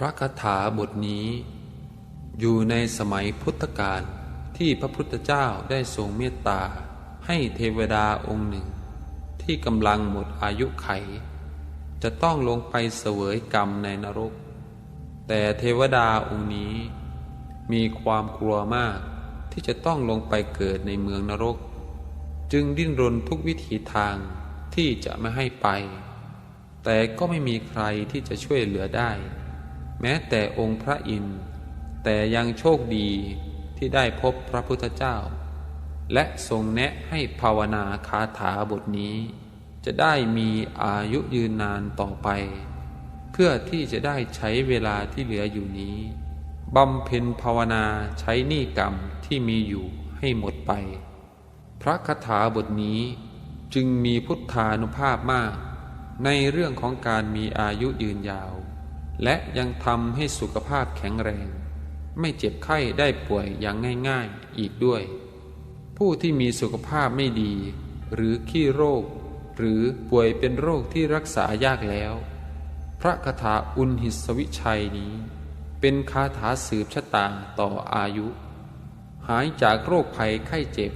พระคาถาบทนี้ อยู่ในสมัยพุทธกาลที่พระพุทธเจ้าได้ทรงเมตตา ให้เทวดาองค์หนึ่ง ที่กำลังหมดอายุไข จะต้องลงไปเสวยกรรมในนรก แต่เทวดาองค์นี้ มีความกลัวมากที่จะต้องลงไปเกิดในเมืองนรก จึงดิ้นรนทุกวิถีทางที่จะไม่ให้ไป แต่ก็ไม่มีใครที่จะช่วยเหลือได้ แม้แต่องค์พระอินทร์แต่ยังโชคดีที่ได้พบพระพุทธเจ้า และทรงแนะให้ภาวนาคาถาบทนี้ จะได้มีอายุยืนนานต่อไป เพื่อที่จะได้ใช้เวลาที่เหลืออยู่นี้บำเพ็ญภาวนาใช้หนี้กรรมที่มีอยู่ให้หมดไป พระคาถาบทนี้จึงมีพุทธานุภาพมาก ในเรื่องของการมีอายุยืนยาว และยังทำให้สุขภาพแข็งแรง ไม่เจ็บไข้ได้ป่วยอย่างง่ายๆอีกด้วย ผู้ที่มีสุขภาพไม่ดี หรือขี้โรค หรือป่วยเป็นโรคที่รักษายากแล้ว พระคาถาอุณหิสวิชัยนี้ เป็นคาถาสืบชะตาต่ออายุ หายจากโรคภัยไข้เจ็บ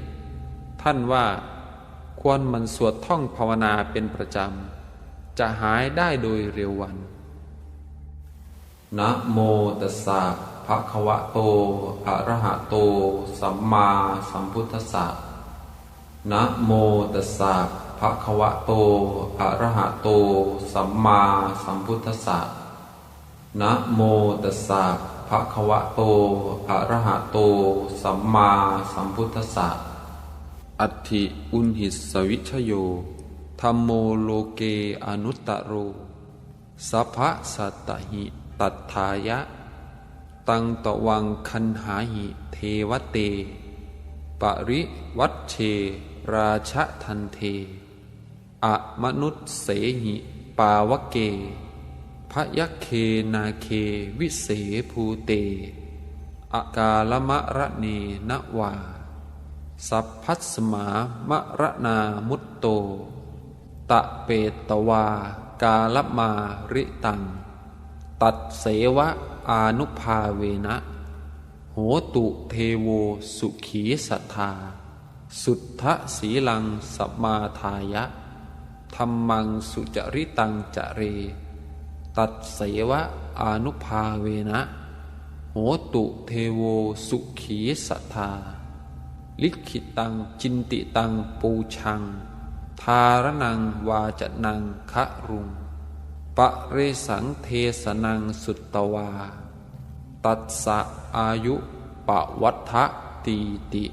ท่านว่าควรมันสวดท่องภาวนาเป็นประจำ จะหายได้โดยเร็ววัน นะโมตัสสะภะคะวะโต อะระหะโต สัมมาสัมพุทธัสสะนะโมตัสสะภะคะวะโต อะระหะโต สัมมาสัมพุทธัสสะนะโมตัสสะภะคะวะโต อะระหะโต สัมมาสัมพุทธัสสะ อัตถิอุนหิสวิชโยธรรมโมโลเกอนุตตโร สัพพะสัตตหิ ตัทธายะ ตังตวังคันหาหิเทวเต ปริวัตเช ราชทันเท อะมนุษเสหิปาวเก พยัคเคนาเควิเสภูเต อากาลมะระเนนวา สัพพัสมามะระนามุตโต ตะเปตวากาลมาริตัง ตัดเสวะอานุภาเวนะ โหตุเทโวสุขีสัทธา สุทธสีลังสมมาทายะธรรมังสุจริตังจเร ตัดเสวะอานุภาเวนะ โหตุเทโวสุขีสัทธา ลิขิตังจินติตังปูชัง ทารนังวาจนังคะรุง ปะเรสังเทสนังสุตตวา ตัสสะอายุปะวัฏฐตีติ